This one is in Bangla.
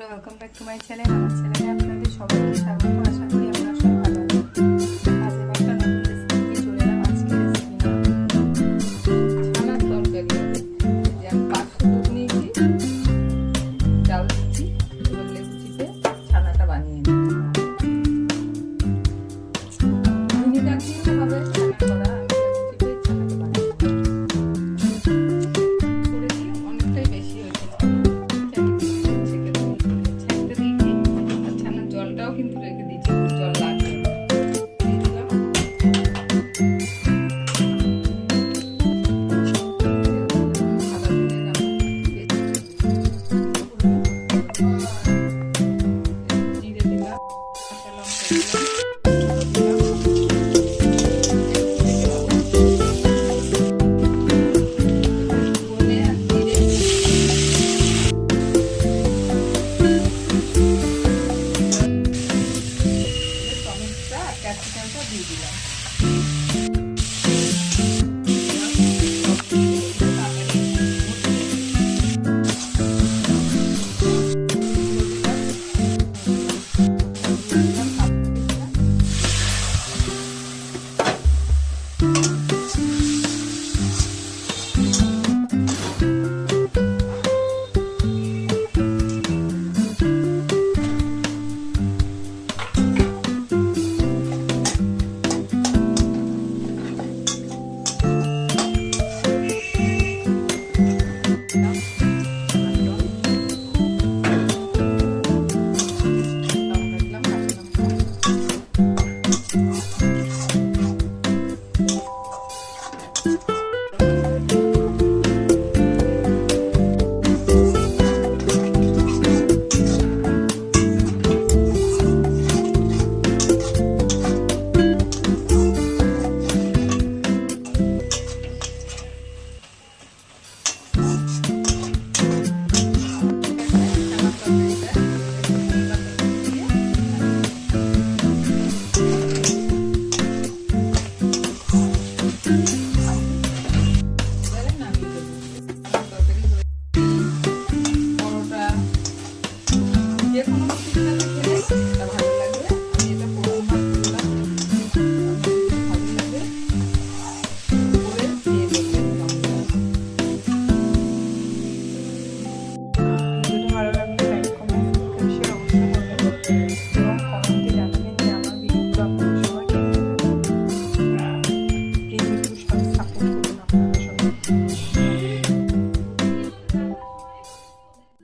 Welcome back to my channel আমার চ্যানেলে আপনাদের সবাইকে স্বাগত। আশা করি আপনারা 嗯。